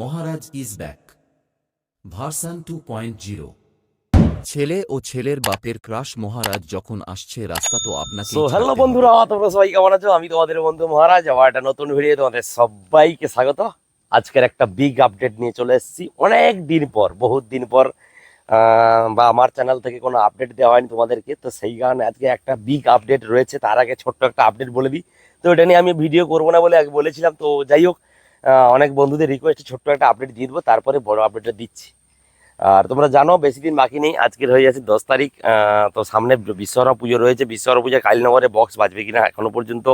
Maharaj is back. Version two point zero. ছেলে ও ছেলের বাপের ক্রাশ মহারাজ যখন আসছে রাস্তা তো আপনাকে সো হ্যালো বন্ধুরা তোমরা সবাই কেমন আছো? আমি তোমাদের বন্ধু মহারাজ আবার একটা নতুন ভিডিও তোমাদের সবাইকে স্বাগত। আজকের একটা বিগ আপডেট নিয়ে চলে এসেছি। অনেক দিন পর বহুত দিন পর বা আমার চ্যানেল থেকে কোনো আপডেট দেওয়া হয়নি তোমাদেরকে। তো সেই কারণে আজকে একটা বিগ আপডেট রয়েছে। তার আগে ছোট্ট একটা আপডেট বলে দিই। তো এটা নিয়ে আমি ভিডিও করব না বলে আগে বলেছিলাম। তো যাই হোক অনেক বন্ধুদের রিকোয়েস্টে ছোট্ট একটা আপডেট দিয়ে দেবো তারপরে বড় আপডেটটা দিচ্ছি। আর তোমরা জানো বেশি দিন বাকি নেই আজকের হয়ে যাচ্ছে দশ তারিখ তো সামনে বিশ্বকর্মা পুজো রয়েছে বিশ্বকর্মা পূজা কালীনগরে বক্স বাজবে কিনা এখনও পর্যন্ত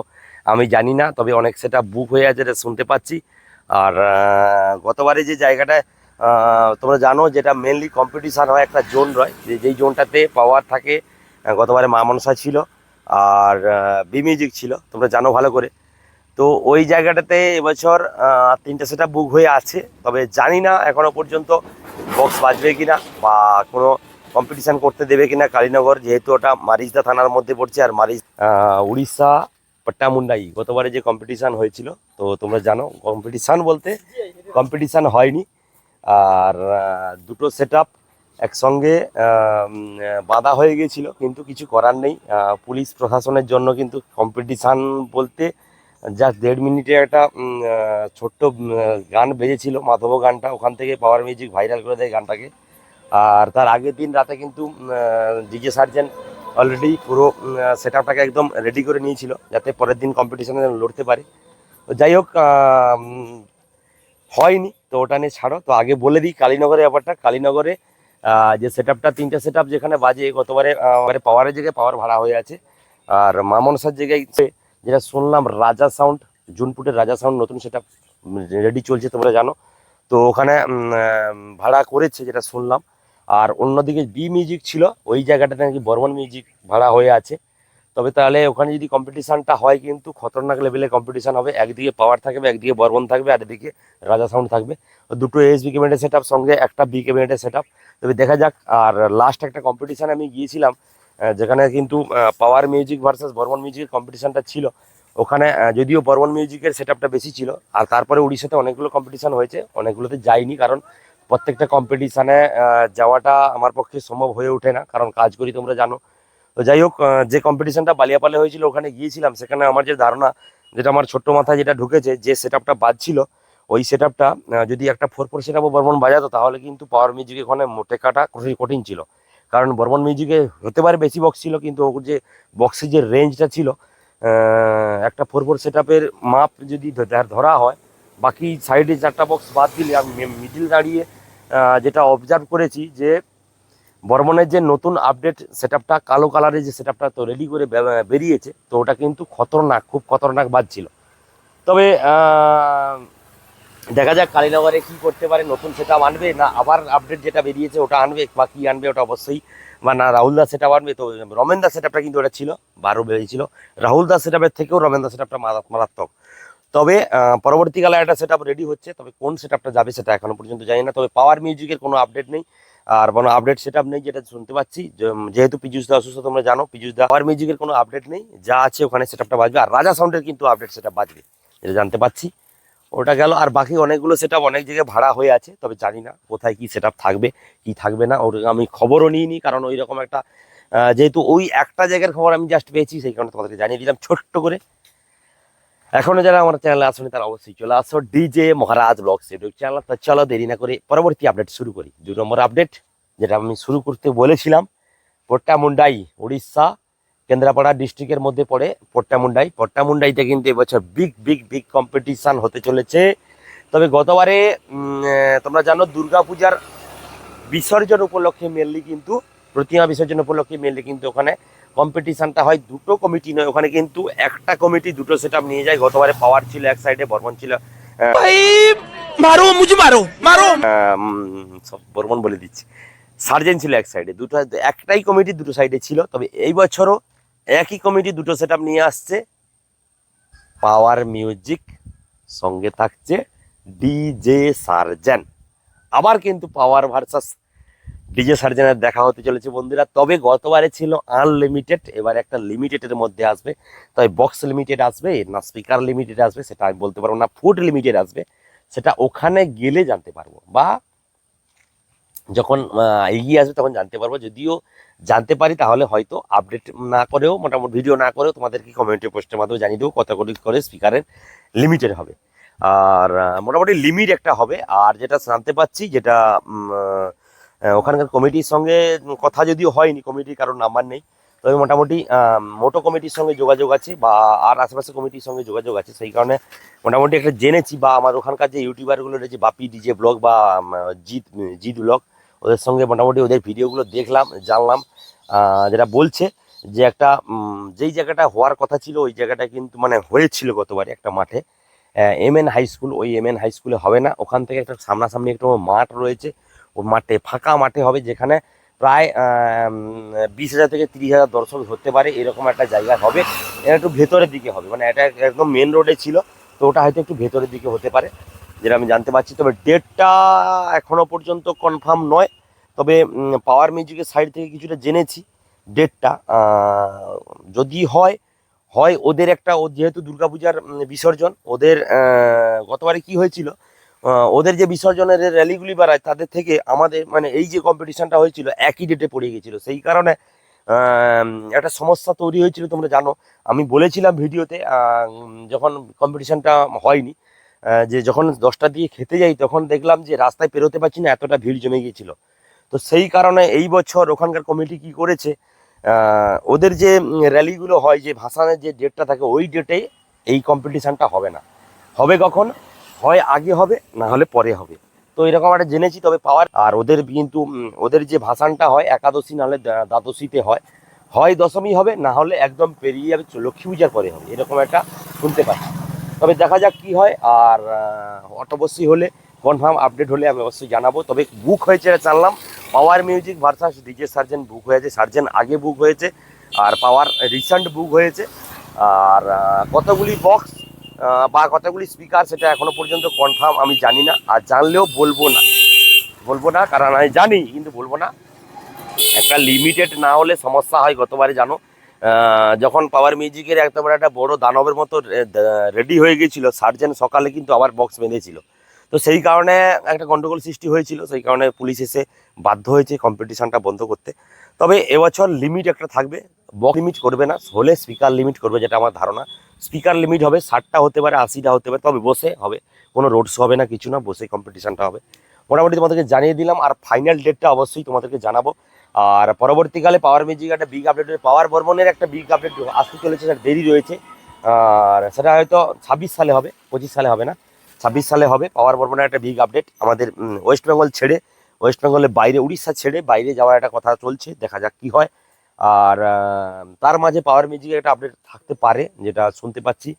আমি জানি না তবে অনেক সেটা বুক হয়ে আছে এটা শুনতে পাচ্ছি। আর গতবারে যে জায়গাটায় আহ, তোমরা জানো যেটা মেনলি কম্পিটিশান হয় একটা জোন রয় যে যেই জোনটাতে পাওয়ার থাকে গতবারে মা মনসা ছিল আর বি মিউজিক ছিল তোমরা জানো ভালো করে। তো ওই জায়গাটাতে এবছর তিনটে সেটা বুক হয়ে আছে। তবে জানি না এখনও পর্যন্ত বক্স বাজবে কিনা বা কোনো কম্পিটিশান করতে দেবে কিনা কালীনগর, যেহেতু ওটা মারিজদা থানার মধ্যে পড়ছে আর মারিজ উড়িষ্যা, পট্টামুন্ডাই গতবারে যে কম্পিটিশান হয়েছিল, তো তোমরা জানো কম্পিটিশান বলতে কম্পিটিশান হয়নি। আর দুটো সেট আপ একসঙ্গে বাঁধা হয়ে গিয়েছিল কিন্তু কিছু করার নেই। পুলিশ প্রশাসনের জন্য কিন্তু কম্পিটিশান বলতে জাস্ট দেড় মিনিটে একটা ছোট্ট গান বেজেছিল, মাধব গানটা। ওখান থেকে পাওয়ার মিউজিক ভাইরাল করে দেয় গানটাকে। আর তার আগের দিন রাতে কিন্তু ডিজে সার্জেন অলরেডি পুরো সেট আপটাকে একদম রেডি করে নিয়েছিল, যাতে পরের দিন কম্পিটিশনে লড়তে পারে। তো যাই হোক হয়নি, তো ওটা নিয়ে ছাড়ো। তো আগে বলে দিই কালীনগরের ব্যাপারটা। কালীনগরে যে সেট আপটা তিনটে সেট যেখানে বাজে, গতবারে পাওয়ারের জায়গায় পাওয়ার ভাড়া হয়ে আছে। আর মামনসার জায়গায় যেটা শুনলাম রাজা সাউন্ড জুনপুটের রাজা সাউন্ড নতুন, সেট রেডি চলছে তোমরা জানো। তো ওখানে ভাড়া করেছে যেটা শুনলাম। আর অন্যদিকে বি মিউজিক ছিল, ওই জায়গাটাতে নাকি বর্মন মিউজিক ভাড়া হয়ে আছে। তবে তাহলে ওখানে যদি কম্পিটিশানটা হয় কিন্তু, খতরনাক লেভেলের কম্পিটিশান হবে। একদিকে পাওয়ার থাকবে, একদিকে বর্মন থাকবে, আর এদিকে রাজা সাউন্ড থাকবে। দুটো এস বি ক্যাবিনেটের সেট সঙ্গে একটা বি ক্যাবিনেটের সেট তবে দেখা যাক, আর লাস্ট একটা কম্পিটিশানে আমি গিয়েছিলাম যেখানে কিন্তু পাওয়ার মিউজিক ভার্সেস বর্মন মিউজিকের কম্পিটিশানটা ছিল। ওখানে যদিও বর্মন মিউজিকের সেট বেশি ছিল, আর তারপরে উড়িষ্যাতে অনেকগুলো কম্পিটিশান হয়েছে, অনেকগুলোতে যাইনি, কারণ প্রত্যেকটা কম্পিটিশানে যাওয়াটা আমার পক্ষে সম্ভব হয়ে ওঠে না, কারণ কাজ করি তোমরা জানো। তো যাই হোক যে কম্পিটিশানটা বালিয়াপালে হয়েছিল, ওখানে গিয়েছিলাম, সেখানে আমার যে ধারণা, যেটা আমার ছোট্ট মাথায় যেটা ঢুকেছে, যে সেট আপটা বাজছিল ওই সেট আপটা যদি একটা ফোর ফোর সেট আপও বর্মন বাজাতো, তাহলে কিন্তু পাওয়ার মিউজিক ওখানে মোটে কাটা কঠিন ছিল। কারণ বর্মন মিউজিকে হতে পারে বেশি বক্স ছিল, কিন্তু ওর যে বক্সের যে রেঞ্জটা ছিল একটা ফোর ফোর সেট মাপ যদি ধরা হয়, বাকি সাইডে চারটা বক্স বাদ দিলে আমি মিডিল দাঁড়িয়ে যেটা অবজার্ভ করেছি যে বর্মনের যে নতুন আপডেট সেট আপটা কালো কালারের যে সেট তো রেডি করে বেরিয়েছে, তো ওটা কিন্তু খতরনাক, খুব খতরনাক বাজছিল। তবে দেখা যাক কালীনগরে কি করতে পারে, নতুন সেট আনবে না আবার আপডেট যেটা বেরিয়েছে ওটা আনবে বা কি আনবে ওটা অবশ্যই। বা না, রাহুল দাস সেট আনবে, তো রমেন দাস সেট কিন্তু ওটা ছিল, বারো বেরিয়েছিল রাহুল দাস সেট থেকেও রমেন দাস সেট মারাত্মক। তবে পরবর্তীকালে একটা সেট রেডি হচ্ছে, তবে কোন সেট যাবে সেটা এখনও পর্যন্ত জানি না, তবে পাওয়ার মিউজিকের কোনো আপডেট নেই। আর কোনো আপডেট সেট নেই যেটা শুনতে পাচ্ছি। যেহেতু পীযুষ দা অসুস্থ, তোমরা জানো, পীযুষ দা পাওয়ার মিউজিকের কোনো আপডেট নেই। যা আছে ওখানে সেট বাজবে, আর রাজা সাউন্ডের কিন্তু আপডেট সেট বাজবে, যেটা জানতে পাচ্ছি। ওটা গেল, আর বাকি অনেকগুলো সেট অনেক জায়গায় ভাড়া হয়ে আছে, তবে জানি না কোথায় কি সেট থাকবে, কি থাকবে না, ওর আমি খবরও নিইনি, কারণ ওই রকম একটা যেহেতু ওই একটা জায়গার খবর আমি জাস্ট পেয়েছি, সেই কারণে তোমাদেরকে জানিয়ে দিলাম ছোট্ট করে। এখনও যারা আমার চ্যানেলে আসেনি, তারা অবশ্যই চলে আসো DJ Maharaj blogs YouTube channel তো চলো দেরি না করে পরবর্তী আপডেট শুরু করি। দুই নম্বর আপডেট যেটা আমি শুরু করতে বলেছিলাম, পট্টামুন্ডাই উড়িষ্যা কেন্দ্রাপাড়া ডিস্ট্রিক্টের মধ্যে পড়ে পট্টামুন্ডাই। পট্টামুন্ডাইতে কিন্তু এবছর বিগ বিগ বিগ কম্পিটিশান হতে চলেছে। তবে গতবারে তোমরা জানো দুর্গাপূজার বিসর্জন উপলক্ষে মেনলি কিন্তু প্রতিমা বিসর্জন উপলক্ষে মেনলি কিন্তু ওখানে কম্পিটিশানটা হয়। দুটো কমিটি নয় ওখানে কিন্তু একটা কমিটি দুটো সেট নিয়ে যায়। গতবারে পাওয়ার ছিল এক সাইডে বর্মন ছিল সব বর্মন বলে দিচ্ছি। সার্জেন ছিল এক সাইডে দুটো একটাই কমিটি দুটো সাইডে ছিল। তবে এই বছরও একই কমিটি দুটো সেট নিয়ে আসছে। পাওয়ার মিউজিক সঙ্গে থাকছে ডিজে সার্জেন আবার কিন্তু পাওয়ার ভার্সাস ডিজে সার্জেনের দেখা হতে চলেছে বন্ধুরা। তবে গতবারে ছিল আনলিমিটেড এবারে একটা লিমিটেডের মধ্যে আসবে। তাই বক্স লিমিটেড আসবে, না স্পিকার লিমিটেড আসবে, সেটা আমি বলতে পারব না ফুড লিমিটেড আসবে। সেটা ওখানে গেলে জানতে পারব। বা যখন এগিয়ে আসবে তখন জানতে পারব। যদিও জানতে পারি, তাহলে হয়তো আপডেট না করেও, মোটামুটি ভিডিও না করেও তোমাদেরকে কমিউনিটি পোস্টের মাধ্যমে জানিয়ে দেবো কত করে করে স্পিকারের লিমিটেড হবে। আর মোটামুটি লিমিট একটা হবে। আর যেটা জানতে পাচ্ছি, যেটা ওখানকার কমিটির সঙ্গে কথা যদিও হয়নি কমিটির কারোর নাম্বার নেই। তবে মোটামুটি মোটো কমিটির সঙ্গে যোগাযোগ আছে বা আর আশেপাশে কমিটির সঙ্গে যোগাযোগ আছে, সেই কারণে মোটামুটি একটা জেনেছি বা আমার ওখানকার যে ইউটিউবারগুলো রয়েছে, বাপি ডিজে ব্লগ বা জিৎ জিৎ ব্লগ ওদের সঙ্গে মোটামুটি ওদের ভিডিওগুলো দেখলাম, জানলাম যেটা বলছে যে একটা যেই জায়গাটা হওয়ার কথা ছিল, ওই জায়গাটা কিন্তু মানে হয়েছিল গতবার একটা মাঠে। এম এন হাই স্কুল ওই এম এন হাই স্কুলে হবে না। ওখান থেকে একটা সামনাসামনি একটা মাঠ রয়েছে। ওই মাঠে, ফাঁকা মাঠে হবে, যেখানে প্রায় বিশ হাজার থেকে তিরিশ হাজার দর্শক ধরতে পারে, এরকম একটা জায়গা হবে। এটা একটু ভেতরের দিকে হবে মানে এটা একদম মেন রোডে ছিল, তো ওটা হয়তো একটু ভেতরের দিকে হতে পারে। যেটা আমি জানতে পারছি, তবে ডেটটা এখনও পর্যন্ত কনফার্ম নয়। তবে পাওয়ার মিউজিকের সাইড থেকে কিছুটা জেনেছি ডেটটা যদি হয় হয় ওদের একটা, ও যেহেতু দুর্গাপূজার বিসর্জন, ওদের গতবারে কি হয়েছিল ওদের যে বিসর্জনের র্যালিগুলি বেড়ায়, তাদের থেকে আমাদের মানে এই যে কম্পিটিশনটা হয়েছিল, একই ডেটে পড়ে গেছিল। সেই কারণে একটা সমস্যা তৈরি হয়েছিল, তোমরা জানো। আমি বলেছিলাম ভিডিওতে যখন কম্পিটিশনটা হয়নি যে যখন দশটা দিয়ে খেতে যাই, তখন দেখলাম যে রাস্তায় পেরোতে পারছি না, এতটা ভিড় জমে গিয়েছিল। তো সেই কারণে এই বছর ওখানকার কমিটি কি করেছে ওদের যে র্যালিগুলো হয়, যে ভাসানের যে ডেটটা থাকে, ওই ডেটে এই কম্পিটিশানটা হবে না। হবে কখন? হয় আগে হবে, না হলে পরে হবে। তো এরকম একটা জেনেছি, তবে পাওয়ার আর ওদের কিন্তু ওদের যে ভাসানটা হয়, একাদশী নাহলে দ্বা- দ্বাদশীতে হয়। হয় দশমী হবে, না হলে একদম পেরিয়ে যাবে, লক্ষ্মী পূজার পরে হবে। এরকম একটা শুনতে পাচ্ছি। তবে দেখা যাক কি হয়, আর অবশ্যই হলে কনফার্ম আপডেট হলে আমি অবশ্যই জানাব। তবে বুক হয়েছে জানলাম power music versus DJ Surgeon book হয়েছে সার্জেন আগে বুক হয়েছে, আর পাওয়ার রিসেন্ট বুক হয়েছে, আর কতগুলি বক্স বা কতগুলি স্পিকার সেটা এখনও পর্যন্ত কনফার্ম আমি জানি না, আর জানলেও বলব না। বলব না, কারণ আমি জানি, কিন্তু বলব না। একটা লিমিটেড না হলে সমস্যা হয়, গতবারে জানো। যখন পাওয়ার মিউজিকের একেবারে একটা বড় দানবের মতো রেডি হয়ে গেছিল সার্জেন সকালে কিন্তু আবার বক্স বেঁধেছিল। তো সেই কারণে একটা গন্ডগোল সৃষ্টি হয়েছিল, সেই কারণে পুলিশ এসে বাধ্য হয়েছে কম্পিটিশানটা বন্ধ করতে। তবে এবছর লিমিট একটা থাকবে বক্স লিমিট করবে না, হলে স্পিকার লিমিট করবে যেটা আমার ধারণা। স্পিকার লিমিট হবে, ষাটটা হতে পারে, আশিটা হতে পারে, তবে বসে হবে। কোনো রোড শো হবে না, কিছু না বসে কম্পিটিশানটা হবে। মোটামুটি তোমাদেরকে জানিয়ে দিলাম, আর ফাইনাল ডেটটা অবশ্যই তোমাদেরকে জানাব। আর পরবর্তীকালে পাওয়ার মিউজিক একটা বিগ আপডেট পাওয়ার বর্মনের একটা বিগ আপডেট আসতে চলেছে, সেটা দেরি রয়েছে। আর সেটা হয়তো ছাব্বিশ সালে হবে, পঁচিশ সালে হবে না। ছাব্বিশ সালে হবে পাওয়ার বর্মনের একটা বিগ আপডেট আমাদের ওয়েস্ট বেঙ্গল ছেড়ে ওয়েস্ট বেঙ্গলের বাইরে, উড়িষ্যা ছেড়ে বাইরে যাওয়ার একটা কথা চলছে, দেখা যাক কি হয়। আর তার মাঝে পাওয়ার মিউজিকের একটা আপডেট থাকতে পারে, যেটা শুনতে পাচ্ছি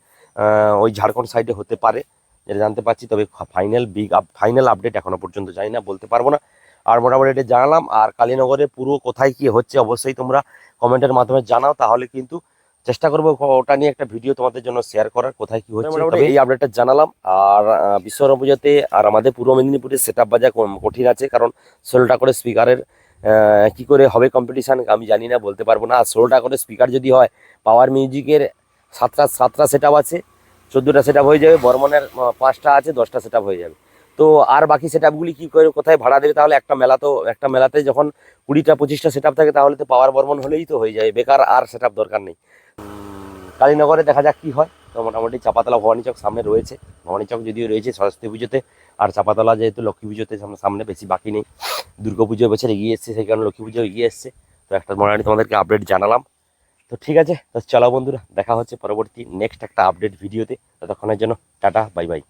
ওই ঝাড়খণ্ড সাইডে হতে পারে, যেটা জানতে পাচ্ছি, তবে final big up final update এখনও পর্যন্ত জানি না, বলতে পারব না। আর মোটামুটি এটা জানালাম। আর কালীনগরে পুরো কোথায় কি হচ্ছে অবশ্যই তোমরা কমেন্টের মাধ্যমে জানাও। তাহলে কিন্তু চেষ্টা করব ওটা নিয়ে একটা ভিডিও তোমাদের জন্য শেয়ার করার কোথায় কি হচ্ছে। এই আপডেটটা জানালাম। আর বিশ্বকর্মা পুজোতে আর আমাদের পূর্ব মেদিনীপুরে সেট আপ বাজা কঠিন আছে। কারণ ষোলোটা করে স্পিকারের কি করে হবে কম্পিটিশান আমি জানি না বলতে পারব না। আর ষোলোটা করে স্পিকার যদি হয় পাওয়ার মিউজিকের সাতটা সাতটা সেট আপ আছে। চোদ্দোটা সেট হয়ে যাবে। বর্মনের পাঁচটা আছে দশটা সেট হয়ে যাবে। তো আর বাকি সেট আপগুলি কী করে কোথায় ভাড়া দেবে? তাহলে একটা মেলা তো একটা মেলাতে যখন কুড়িটা, পঁচিশটা সেট থাকে, তাহলে তো পাওয়ার বর্মন হলেই তো হয়ে যায়। বেকার আর সেট দরকার নেই। কালীনগরে দেখা যাক কি হয়। তো মোটামুটি চাপাতলা ভবানী চক সামনে রয়েছে। ভবানী চক যদিও রয়েছে সরস্বতী পুজোতে, আর চাপাতলা যেহেতু লক্ষ্মী পুজোতে সামনে সামনে বেশি বাকি নেই। দুর্গা পুজো বছর এগিয়ে এসছে, সেই কারণে লক্ষ্মী পুজো এগিয়ে এসছে। তো একটা মোটামুটি তোমাদেরকে আপডেট জানালাম। তো ঠিক আছে, তো চলো বন্ধুরা, দেখা হচ্ছে পরবর্তী নেক্সট একটা আপডেট ভিডিওতে। ততক্ষণের জন্য টাটা বাই বাই